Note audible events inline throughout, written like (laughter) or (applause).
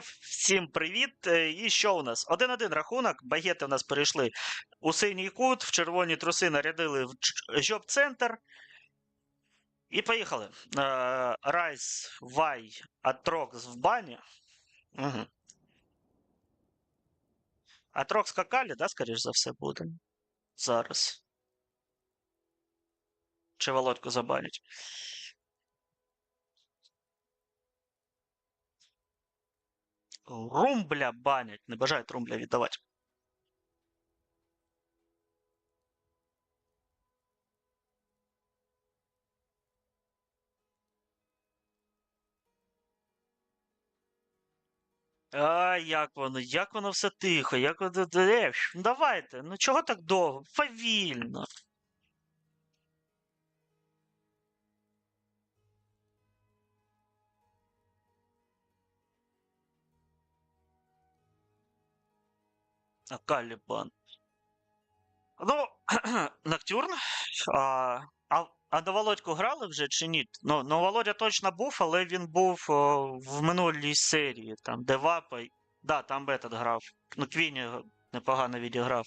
Всім привіт. Е, І що у нас? 1-1 рахунок. Багети у нас перейшли у синій кут, в червоні труси нарядили в жоп-центр. І поїхали. Е, Райс, Вай, Атрокс в бані. Угу. Атрокс Какалі, да, скоріш за все, буде. Зараз. Чи Володьку забанять. Румбля банять. Не бажають румбля віддавати. А, як воно, як воно все тихо, як воно. Ну давайте, ну чого так довго? Повільно. А Калібан. Ну, (clears throat) Ноктюрн. А, а, а на Володьку грали вже чи ні? Ну, ну Володя точно був, але він був о, в минулій серії, там, де Вапа. Да, там Бетет грав. Ну, Квіні непогано відіграв.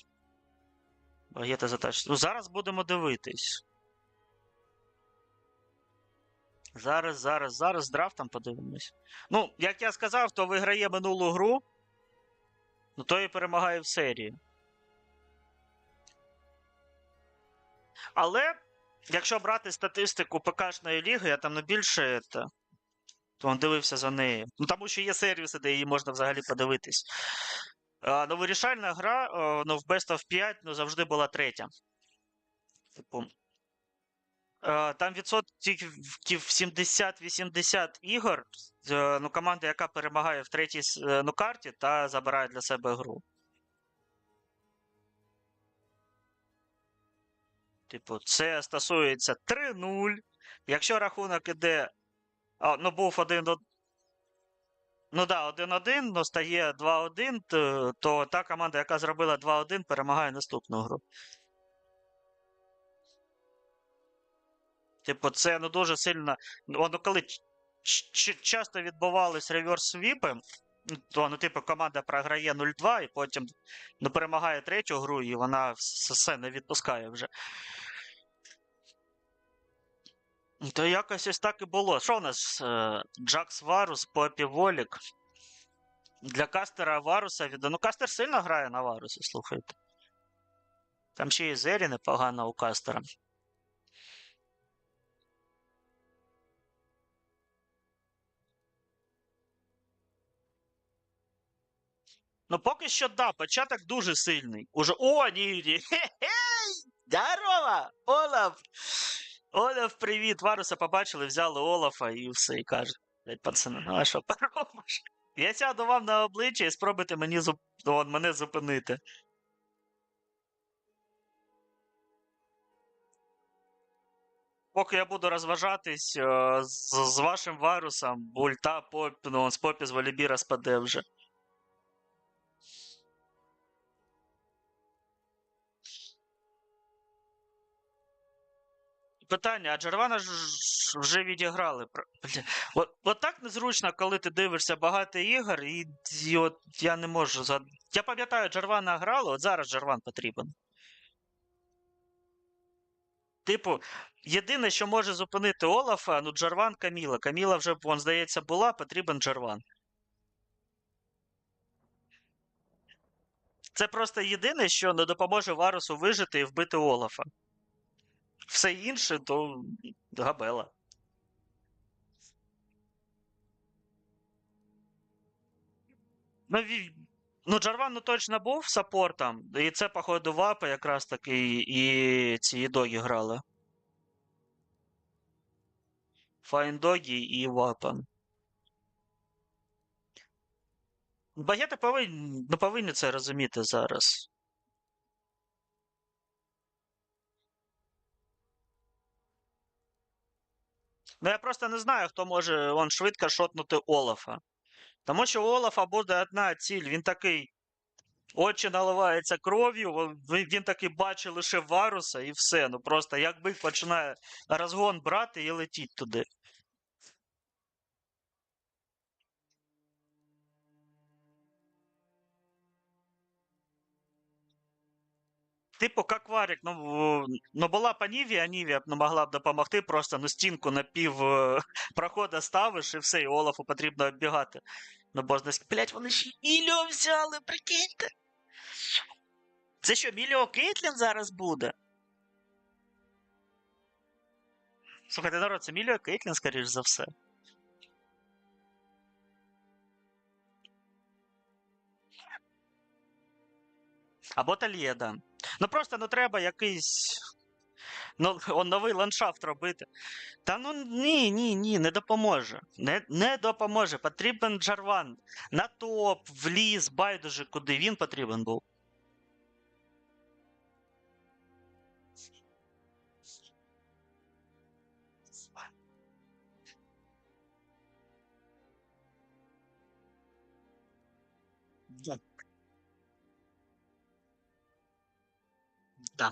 Багета затач. Ну, зараз будемо дивитись. Зараз, зараз, зараз з драфтом подивимось. Ну, як я сказав, то виграє минулу гру. Ну, то і перемагає в серії. Але, якщо брати статистику ПКшної ліги, я там не більше це, то он дивився за нею. Ну, тому що є сервіси, де її можна взагалі подивитись. А, ну, вирішальна гра ну, в Best of 5 ну, завжди була третя. Типу. А, Там відсотків 70-80 ігор. е, Ну, команда, яка перемагає в третій е, ну, карті та забирає для себе гру. Типу, це стосується 3-0. Якщо рахунок іде. А, ну, був 1 Ну да, 1-1, ну стає 2-1, то, то та команда, яка зробила 2-1, перемагає наступну гру. Типу, це ну дуже сильно. Ну, ну, коли часто відбувались реверс-свіпи, ну, то ну, типу, команда програє 0-2 і потім ну, перемагає третю гру, і вона все не відпускає вже. То якось ось так і було. Що у нас? е, Джакс Варус, Попі Волік. Для кастера Варуса від... Ну, кастер сильно грає на Варусі, слухайте. Там ще і Зері непогано у кастера. Ну, поки що, да, початок дуже сильний. Уже. О, ні, ні. Хе-хей! Олаф! Олаф, привіт! Варуса побачили, взяли Олафа і все, і каже. Блять, пацани, ну а що поробиш? Я сяду вам на обличчя і спробуйте мені зуп... От, мене зупинити. Поки я буду розважатись е, з, з вашим варусом, ульта поп, ну, з попі з Валібіра спаде вже. Питання, а Джервана ж вже відіграли. От, от так незручно, коли ти дивишся багато ігор, і, і от я не можу. Я пам'ятаю, Джервана грали, от зараз Джерван потрібен. Типу, єдине, що може зупинити Олафа, ну Джарван Каміла. Каміла вже, вон, здається, була, потрібен Джарван. Це просто єдине, що не допоможе Варусу вижити і вбити Олафа. Все інше, то габела. Ну, ну Джарван ну, точно був саппортом, і це, походу, Вапа якраз таки і ці доги грали. Файндогі і Вапа. Багети повинні, ну, повинні це розуміти зараз. Ну, я просто не знаю, хто може он швидко шотнути Олафа. Тому що у Олафа буде одна ціль. Він такий. Очі наливаються кров'ю, він таки бачить лише Варуса і все. Ну просто як бик починає розгон брати і летіть туди. Типу, як варік, ну, ну була б Анівія, Анівія б могла б допомогти, просто ну, стінку на пів е, (laughs) прохода ставиш і все, і Олафу потрібно оббігати. Ну, бо блять, вони ще Міліо взяли, прикиньте. Це що, Міліо Кейтлін зараз буде? Слухайте, народ, це Міліо Кейтлін, скоріш за все. Або Тальєда. Ну просто ну треба якийсь. Ну, (laughs) новий ландшафт робити. Та ну ні, ні, ні, не допоможе. Не, не допоможе. Потрібен Джарван. На топ, в ліс, байдуже, куди він потрібен був. Да.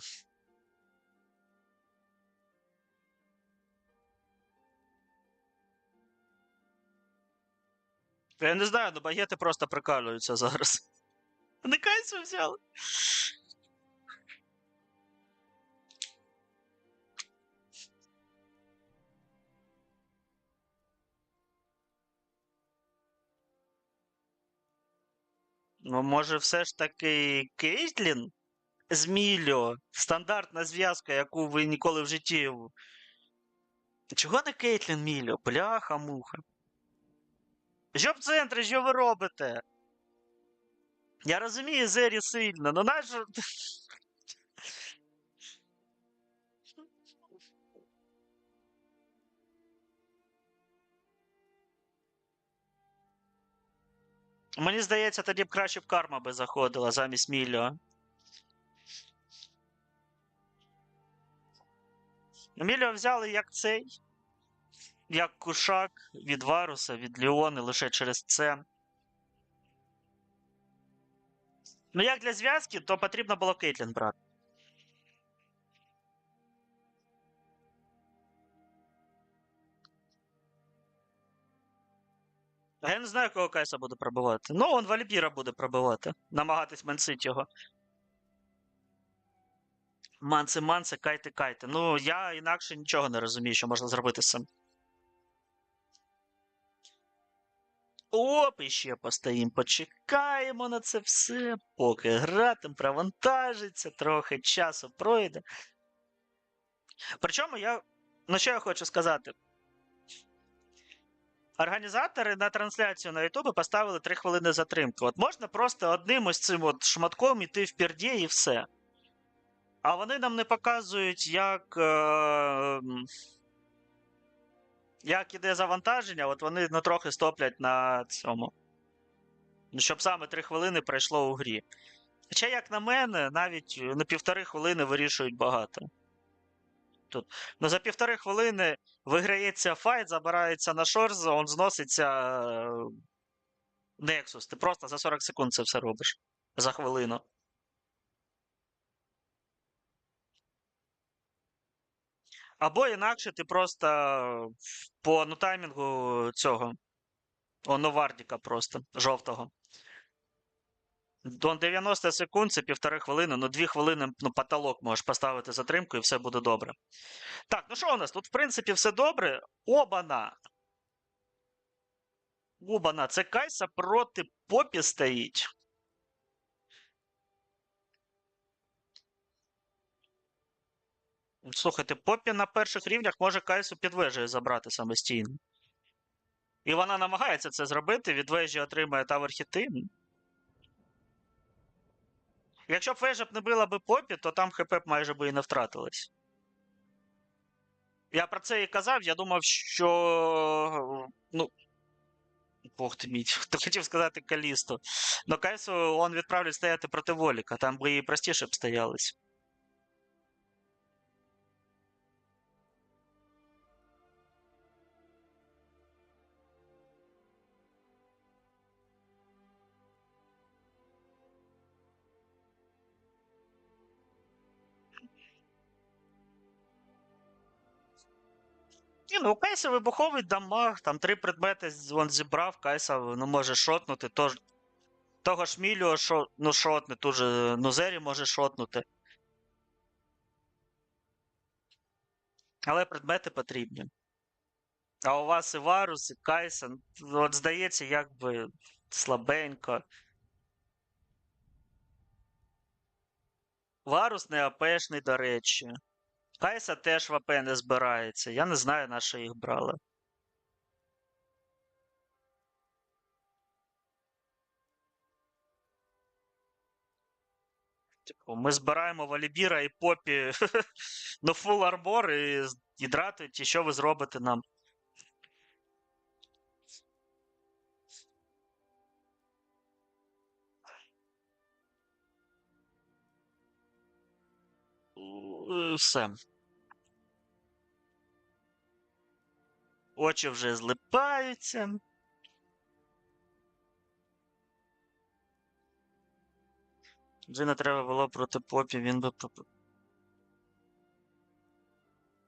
Я не знаю, ну багети просто прикалуються зараз. (laughs) Не кайсу взяли. Ну, може, все ж таки Кейтлін з Мільо. Стандартна зв'язка, яку ви ніколи в житті. Чого не Кейтлін Мільо? Бляха-муха. Що в центрі, що ви робите? Я розумію Зері сильно, ну нащо. Мені здається, тоді б краще б карма би заходила замість Мільо. Мільо взяли як цей, як кушак від Варуса, від Ліони лише через це. Ну, як для зв'язки, то потрібно було Кейтлін брати. А я не знаю, кого Кайса буде пробивати. Ну, он Валіпіра буде пробивати. Намагатись менсить його. Манце, манце, кайте, кайте. Ну, я інакше нічого не розумію, що можна зробити з цим. Оп, іще постоїмо, почекаємо на це все, поки гра там провантажиться, трохи часу пройде. Причому я. Ну, що я хочу сказати? Організатори на трансляцію на Ютубі поставили 3 хвилини затримки. От можна просто одним ось цим от шматком іти в пірді і все. А вони нам не показують, як. Е... Як іде завантаження, от вони ну, трохи стоплять на цьому. Ну, щоб саме 3 хвилини пройшло у грі. Хоча, як на мене, навіть на півтори хвилини вирішують багато. Тут. Ну, за півтори хвилини виграється файт, забирається на шорз, он зноситься е, Nexus. Ти просто за 40 секунд це все робиш. За хвилину. Або інакше ти просто по ну, таймінгу цього. О, Новардіка просто, жовтого. До 90 секунд це півтори хвилини, ну 2 хвилини ну, потолок можеш поставити затримку і все буде добре. Так, ну що у нас? Тут, в принципі, все добре. Обана. Обана, це Кайса проти Попі стоїть. Слухайте, Попі на перших рівнях може Кайсу під вежею забрати самостійно. І вона намагається це зробити, від вежі отримує тавер хіти. Якщо б вежа б не била би Попі, то там ХП б майже би і не втратилось. Я про це і казав, я думав, що. Ну. Бог ти мій, (laughs) ти хотів сказати Калісто. Но Кайсу он відправлять стояти проти Воліка, там би і простіше б стоялись. ну у Кайса вибуховий дамаг, там три предмети він зібрав, Кайса ну, може шотнути. Тож, того ж Міліо шо, ну, шотне, Тут же Нузері може шотнути. Але предмети потрібні. А у вас і Варус, і Кайса. От здається, якби слабенько. Варус не АПшний, до речі. Кайса теж в АП не збирається. Я не знаю, на що їх брали. Типу, ми збираємо Валібіра і Попі (laughs) ну, фул армор і дратують, і що ви зробите нам? Е, Все. Очі вже злипаються. Джина треба було проти попі, він би.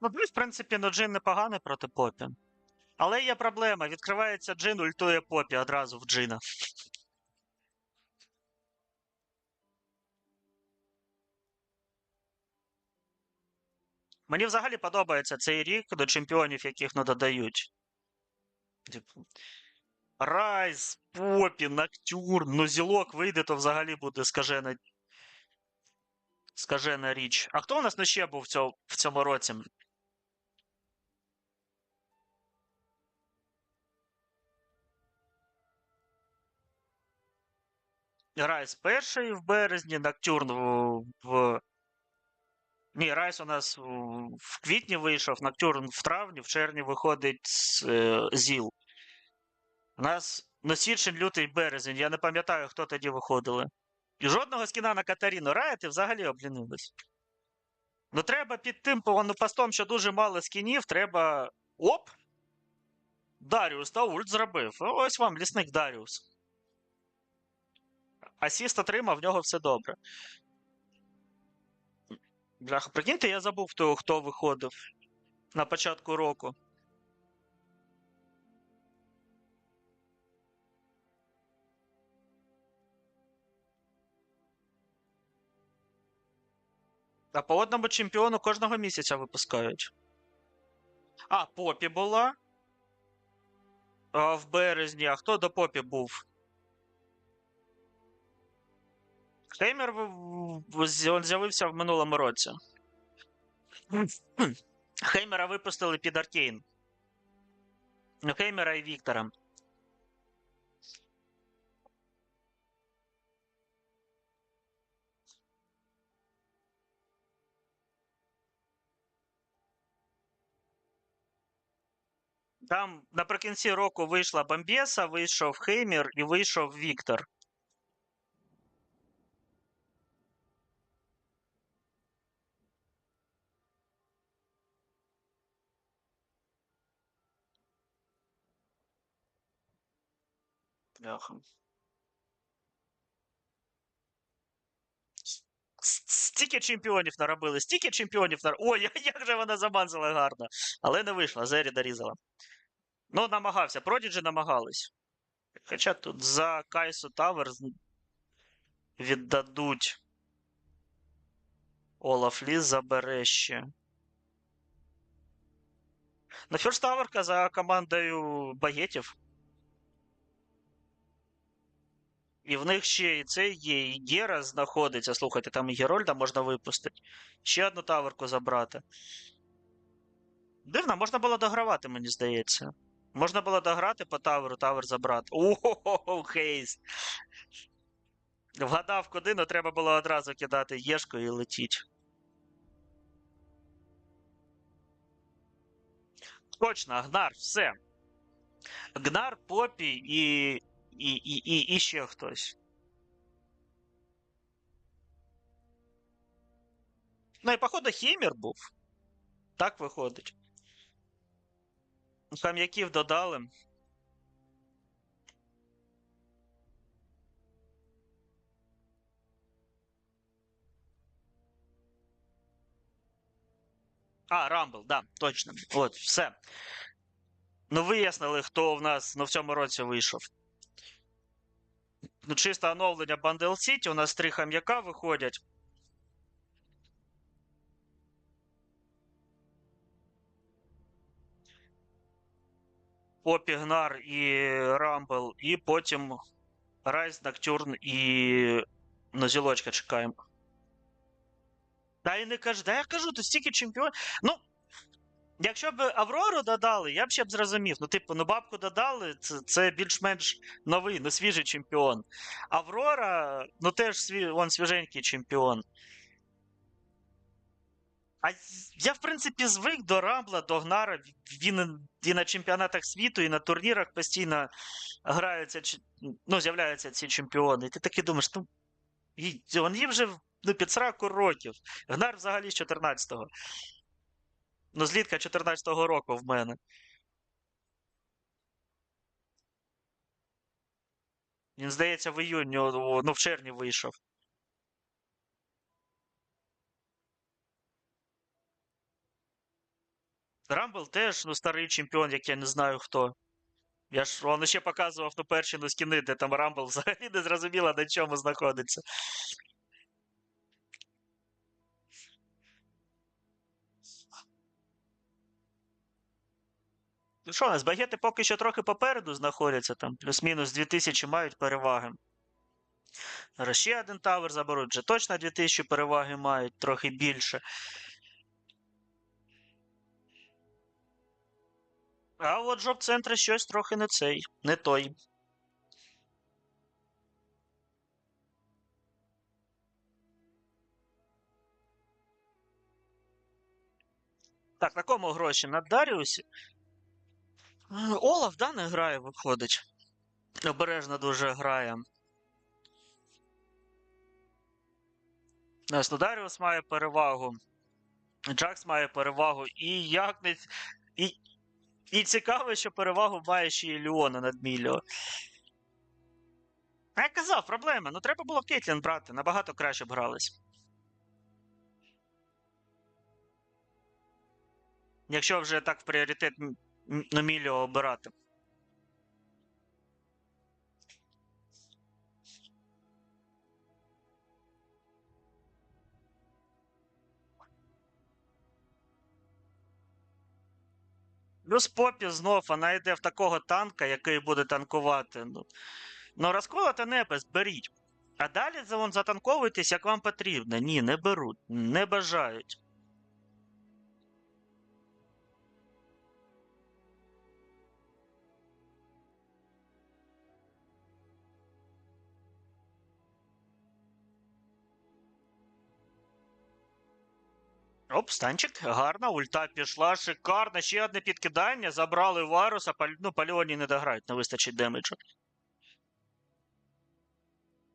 Ну, в принципі, ну Джин непоганий проти попі. Але є проблема. Відкривається Джин, ультує попі одразу в Джина. Мені взагалі подобається цей рік до чемпіонів, яких не додають. Типу. Райс, Попі, Ноктюр, ну зілок вийде, то взагалі буде скажена. Скажена річ. А хто у нас ну, ще був в цьому, в цьому році? Райс перший в березні, Ноктюрн в. в... Ні, Райс у нас в- квітні вийшов, Ноктюрн в травні, в червні виходить з, е, ЗІЛ. У нас на січень, лютий, березень. Я не пам'ятаю, хто тоді виходили. І жодного скіна на Катаріну Райти взагалі облінились. Ну, треба під тим по- ну, постом, що дуже мало скінів, треба. Оп! Даріус та ульт зробив. Ось вам лісник Даріус. Асіст отримав, в нього все добре. Бляха, прикиньте, я забув, хто, хто виходив на початку року. А по одному чемпіону кожного місяця випускають. А, Попі була. А, в березні. А хто до Попі був? Він з'явився в минулому році. Хеймера випустили під Аркейн. Хеймера і Віктора. Там наприкінці року вийшла Бомбеса, вийшов Хеймер і вийшов Віктор. Бляха. Стільки чемпіонів наробили, стільки чемпіонів наробили. Ой, (laughs) як же вона замазала гарно. Але не вийшла, Зері дорізала. Ну, намагався. Продіджі намагались. Хоча тут за Кайсу Тавер віддадуть. Олаф Ліс забере ще. На Ферставерка за командою багетів. І в них ще і цей є, і Гера знаходиться. Слухайте, там і Герольда можна випустити. Ще одну таверку забрати. Дивно, можна було догравати, мені здається. Можна було дограти по таверу, тавер забрати. (laughs) Ого, хейст. Вгадав куди, але треба було одразу кидати Єшку і летіть. Точно, Гнар, все. Гнар, Попі і. І, і, і, і ще хтось. Ну і походу Хеймер був. Так виходить. Хам'яків додали. А, Рамбл, да, точно. От, все. Ну, вияснили, хто в нас ну, в цьому році вийшов. Ну, чисто оновлення Bundle City. У нас три хам'яка виходять. Попігнар і Рамбл, і потім Райс, Ноктюрн і ну, Нозілочка чекаємо. Та й не кажу, да я кажу, то стільки чемпіонів. Ну, якщо б Аврору додали, я б ще б зрозумів. Ну, типу, ну бабку додали, це, це більш-менш новий, ну свіжий чемпіон. Аврора, ну теж сві, он свіженький чемпіон. А я, в принципі, звик до Рамбла, до Гнара. Він і на чемпіонатах світу, і на турнірах постійно граються, ну, з'являються ці чемпіони. І ти такий думаєш, ну, вони вже ну, під 40 років. Гнар взагалі з 14-го. Ну, злітка 14-го року в мене. Він, здається, в іюні, ну, в червні вийшов. Рамбл теж ну, старий чемпіон, як я не знаю хто. Я ж он ще показував ну, перші ну, скіни, де там Рамбл (laughs) взагалі не зрозуміло на чому знаходиться. Ну що, у нас багети поки що трохи попереду знаходяться, там плюс-мінус 2000 мають переваги. Зараз ще один тавер заберуть, вже точно 2000 переваги мають, трохи більше. А от жоп центри щось трохи не цей, не той. Так, на кому гроші? На Даріусі? Е, Олаф, да, не грає, виходить. Обережно дуже грає. Ось, ну, має перевагу. Джакс має перевагу. І як не. І, і цікаво, що перевагу має ще і Леона над Міліо. А я казав, проблема. Ну треба було Кейтлін брати, набагато краще б грались. Якщо вже так в пріоритет м- м- на Міліо обирати. Плюс Попі знов вона йде в такого танка, який буде танкувати. Ну, ну розколоте небес, беріть. А далі за- затанковуйтесь, як вам потрібно. Ні, не беруть, не бажають. Оп, станчик, гарна, ульта пішла, шикарно. Ще одне підкидання. Забрали Варуса, паль... ну, пальоні не дограють, не вистачить демеджу.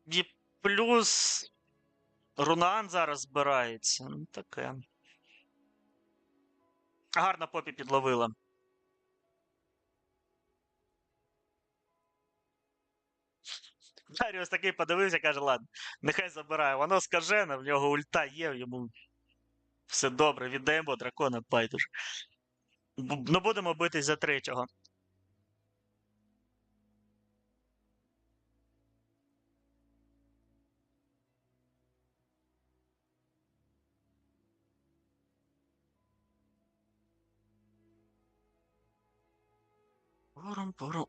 І плюс Рунан зараз збирається. Ну, таке. Гарно попі підловила. Даріус такий подивився, каже, ладно, нехай забирає. Воно скажене, в нього ульта є, йому все добре, віддаємо дракона, байдуже. Ну, будемо битись за третього.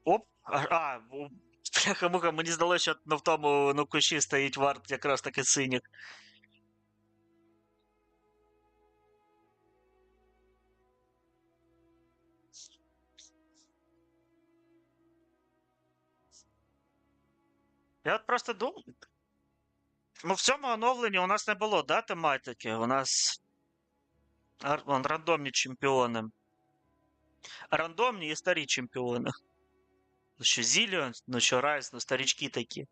Оп! А, бляха-муха, мені здалося, що ну, в тому ну, кущі стоїть варт якраз таки синік. Я от просто думаю. Ну, в цьому оновленні у нас не було, да, тематики? У нас вон, рандомні чемпіони. Рандомні і старі чемпіони. Ну що Зіліон, ну що Райс, ну старічки такі.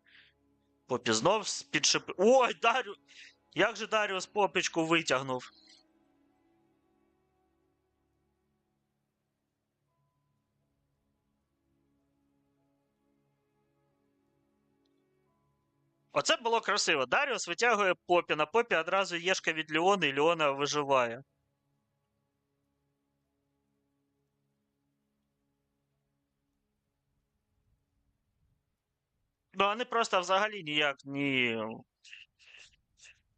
Попі знов підшип... Ой, Дарю! Як же Даріус попічку витягнув? Оце було красиво. Даріус витягує попі. На попі одразу єшка від Леона, і Леона виживає. Ну, вони просто взагалі ніяк ні.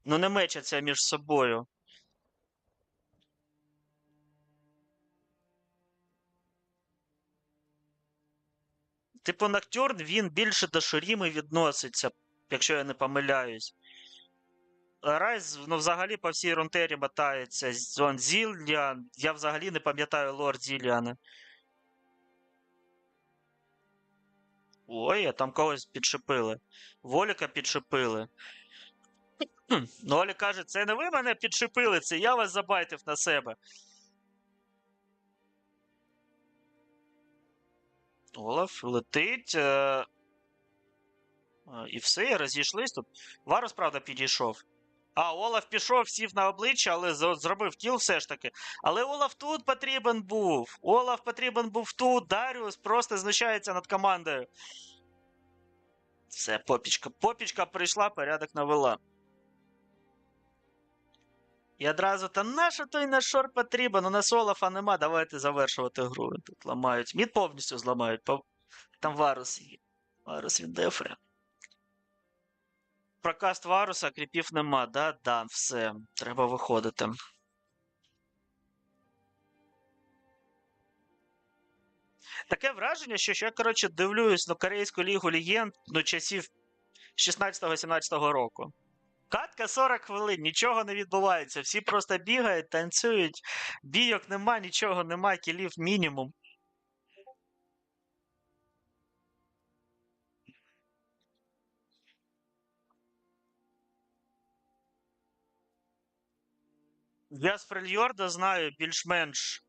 Ну, не мечаться між собою. Типу, Ноктюрн він більше до Ширіми відноситься, якщо я не помиляюсь. Райз, ну, взагалі по всій Рунтері мотається. Зон Зіллян. Я взагалі не пам'ятаю лорд Зілляна. Ой, а там когось підшипили. Воліка підшипили. Ну, Олі каже, це не ви мене підшипили, це я вас забайтив на себе. Олаф летить. Е... І все, розійшлись тут. Варус, правда, підійшов. А, Олаф пішов, сів на обличчя, але зробив кіл все ж таки. Але Олаф тут потрібен був. Олаф потрібен був тут. Даріус просто знущається над командою. Все, попічка. Попічка прийшла, порядок навела. І одразу, та нащо той наш шор потрібен? У нас Олафа нема, давайте завершувати гру. Тут ламають. Мід повністю зламають. Там Варус є. Варус він дефре. Прокаст Варуса, кріпів нема, да? Да, все. Треба виходити. Таке враження, що, що я, коротше, дивлюсь на Корейську лігу легенд ну, часів 16-17 року. Катка 40 хвилин, нічого не відбувається. Всі просто бігають, танцюють, бійок нема, нічого нема, кілів мінімум. Я з Фрельйорда знаю більш-менш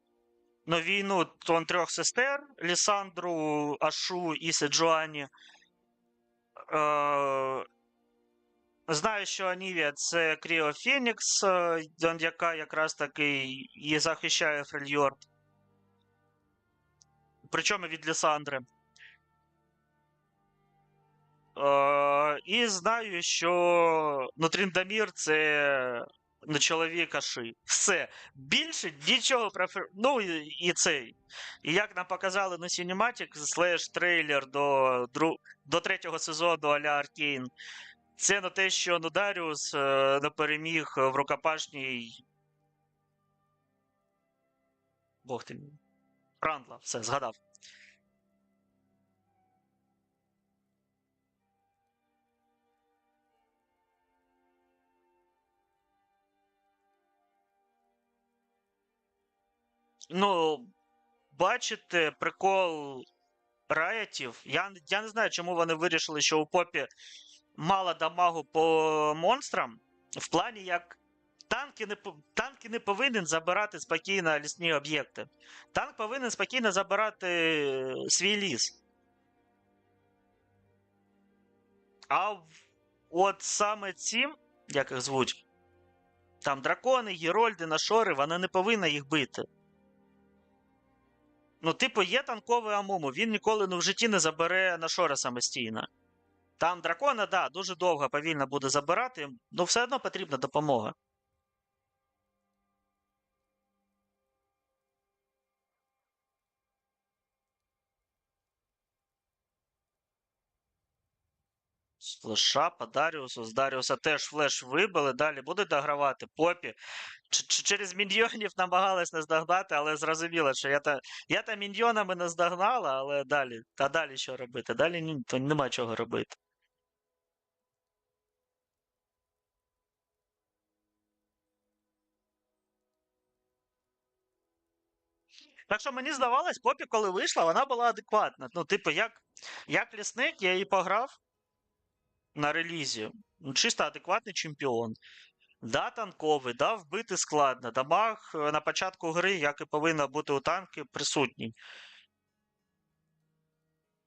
ну, війну тон трьох сестер Лісандру, Ашу і Седжуані. Е, Знаю, що Анівія це Кріо Фенікс, е, яка якраз таки і захищає Фрельйорд. Причому від Лісандри. Е, і знаю, що ну, Тріндамір це ну, чоловік Аши. Все. Більше нічого про Ну і, цей. І як нам показали на Cinematic слеш трейлер до, до третього сезону Аля Аркейн. Це на те, що Нударіус е, не переміг в рукопашній. Бог ти мій. Рандла, все, згадав. Ну, бачите, прикол Райотів. Я, я не знаю, чому вони вирішили, що у попі мало дамагу по монстрам. В плані як танки не, танки не повинен забирати спокійно лісні об'єкти. Танк повинен спокійно забирати е, свій ліс. А от саме ці, як їх звуть, там дракони, герольди, нашори, вони не повинні їх бити. Ну, типу, є танковий Амуму, він ніколи ну, в житті не забере на шора самостійно. Там дракона, да, дуже довго повільно буде забирати, але все одно потрібна допомога. З флеша по Даріусу. З Даріуса теж флеш вибили, далі буде догравати. Попі. Через міньйонів намагалась наздогнати, але зрозуміло, що я та, я та міньйонами наздогнала, але далі. Та далі що робити? Далі ні, то нема чого робити. Так що мені здавалось, Попі, коли вийшла, вона була адекватна. Ну, типу, як, як лісник, я її пограв на релізі. Ну, чисто адекватний чемпіон. Да, танковий, да, вбити складно. Дамаг е, на початку гри, як і повинно бути у танки, присутній.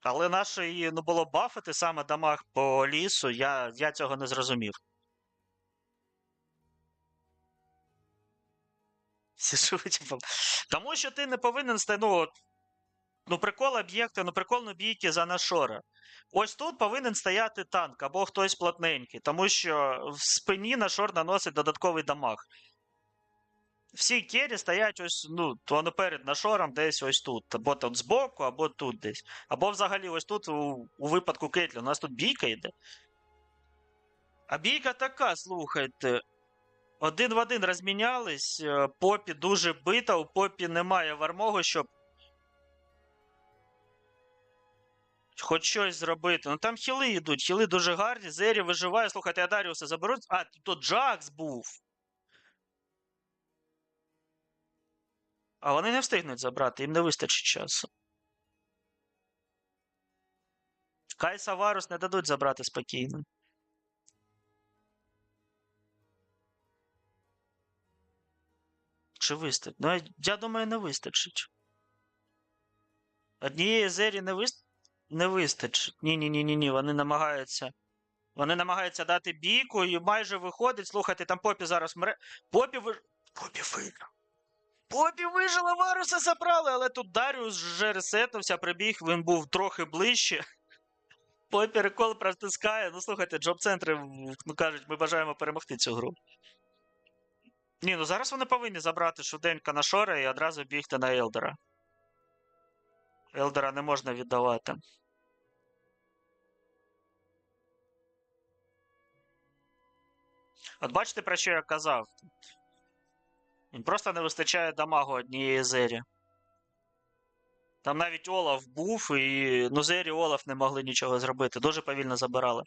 Але наше ну, було бафити саме дамаг по лісу, я, я цього не зрозумів. (laughs) Тому що ти не повинен. Ну, ну прикол об'єкти, ну прикол бійки за нашора. Ось тут повинен стояти танк або хтось плотненький, тому що в спині нашор наносить додатковий дамаг. Всі кері стоять ось, ну, то вони перед нашором десь ось тут. Або тут збоку, або тут десь. Або взагалі ось тут, у, у випадку Кейтлі, у нас тут бійка йде. А бійка така, слухайте. Один в один розмінялись. е, Попі дуже бита, у Попі немає вармогу, щоб. Хоч щось зробити. Ну там хіли йдуть, хіли дуже гарні, Зері виживає. Слухайте, а Даріуса заберуть. А, то Джакс був. А вони не встигнуть забрати, їм не вистачить часу. Кайса Варус не дадуть забрати спокійно. Чи вистачить? Ну, я- думаю, не вистачить. Однієї зері не, вис... не вистачить. Ні, ні, ні, ні, ні. вони намагаються. Вони намагаються дати бійку і майже виходить. Слухайте, там Попі зараз мре. Попі ви... Попі виграв. Попі вижила, Варуса забрали, але тут Даріус вже ресетнувся, прибіг, він був трохи ближче. (laughs) Попі рекол протискає. Ну слухайте, джоб-центри ну, кажуть, ми бажаємо перемогти цю гру. Ні, ну зараз вони повинні забрати швиденько на Шора і одразу бігти на Елдера. Елдера не можна віддавати. От бачите, про що я казав? Їм просто не вистачає дамагу однієї зері. Там навіть Олаф був, і ну Зері Олаф не могли нічого зробити. Дуже повільно забирали.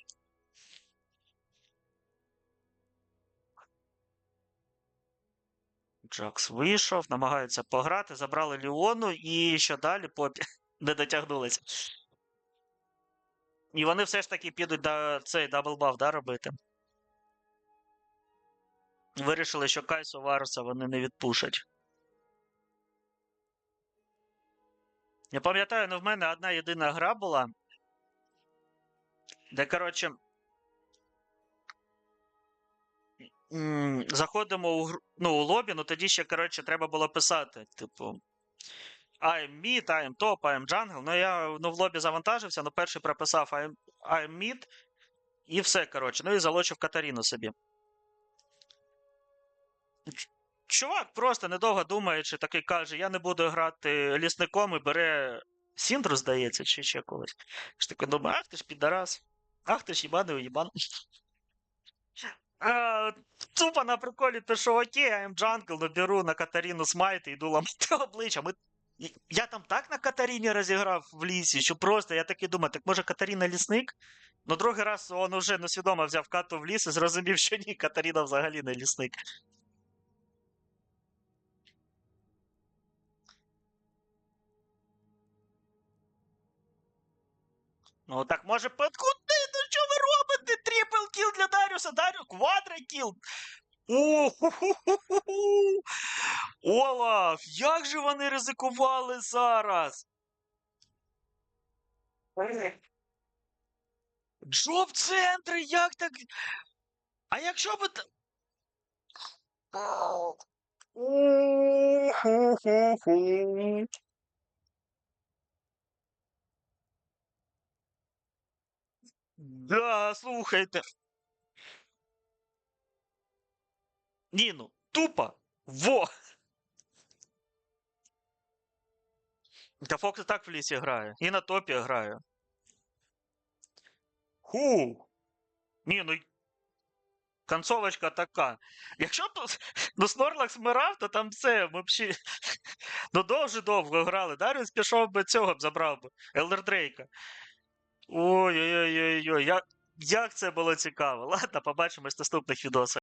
Джакс вийшов, намагаються пограти, забрали Ліону і що далі Попі (laughs) не дотягнулися. І вони все ж таки підуть до цей даблбаф, да, робити. Вирішили, що Кайсу Варуса вони не відпушать. Я пам'ятаю, ну в мене одна єдина гра була. Де, коротше. Заходимо у, ну, у лобі, ну тоді ще, коротше, треба було писати. Типу. I'm mid, I'm top, I'm jungle. Ну, я ну, в лобі завантажився, ну перший прописав I'm, I'm mid, і все, коротше. Ну і залочив Катаріну собі. Чувак просто недовго думаючи, такий каже: я не буду грати лісником і бере Сіндру, здається, чи ще когось. ж такий думаю, ах ти ж підарас. Ах ти ж їбаний уїбан. А, Тупо на приколі, то що окей, I'm jungle, ну беру на Катаріну смайт і йду ламати (laughs) обличчя. Ми... Я там так на Катаріні розіграв в лісі, що просто я такий думаю, так може Катаріна лісник? Ну другий раз він уже несвідомо взяв кату в ліс і зрозумів, що ні, Катаріна взагалі не лісник. Ну так може подкути, ну що ви робите? Трипл кіл для Даріуса, Даріус, квадрокіл. О-ху-ху-ху-ху. Олаф, як же вони ризикували зараз? Джоб центри, як так? А якщо би. та- У-ху-ху-ху. Да, слухайте. Ні, ну, тупо. Во! Та Фокс і так в лісі грає. І на топі грає. Ху. Ні, ну. Концовочка така. Якщо б (laughs) ну, Снорлакс вмирав, то там все взагалі. (laughs) Ну дуже довго грали. Даріус пішов би цього б забрав би. Елдер Дрейка. Ой-ой-ой-ой-ой. Як, це було цікаво. Ладно, побачимось в наступних відосах.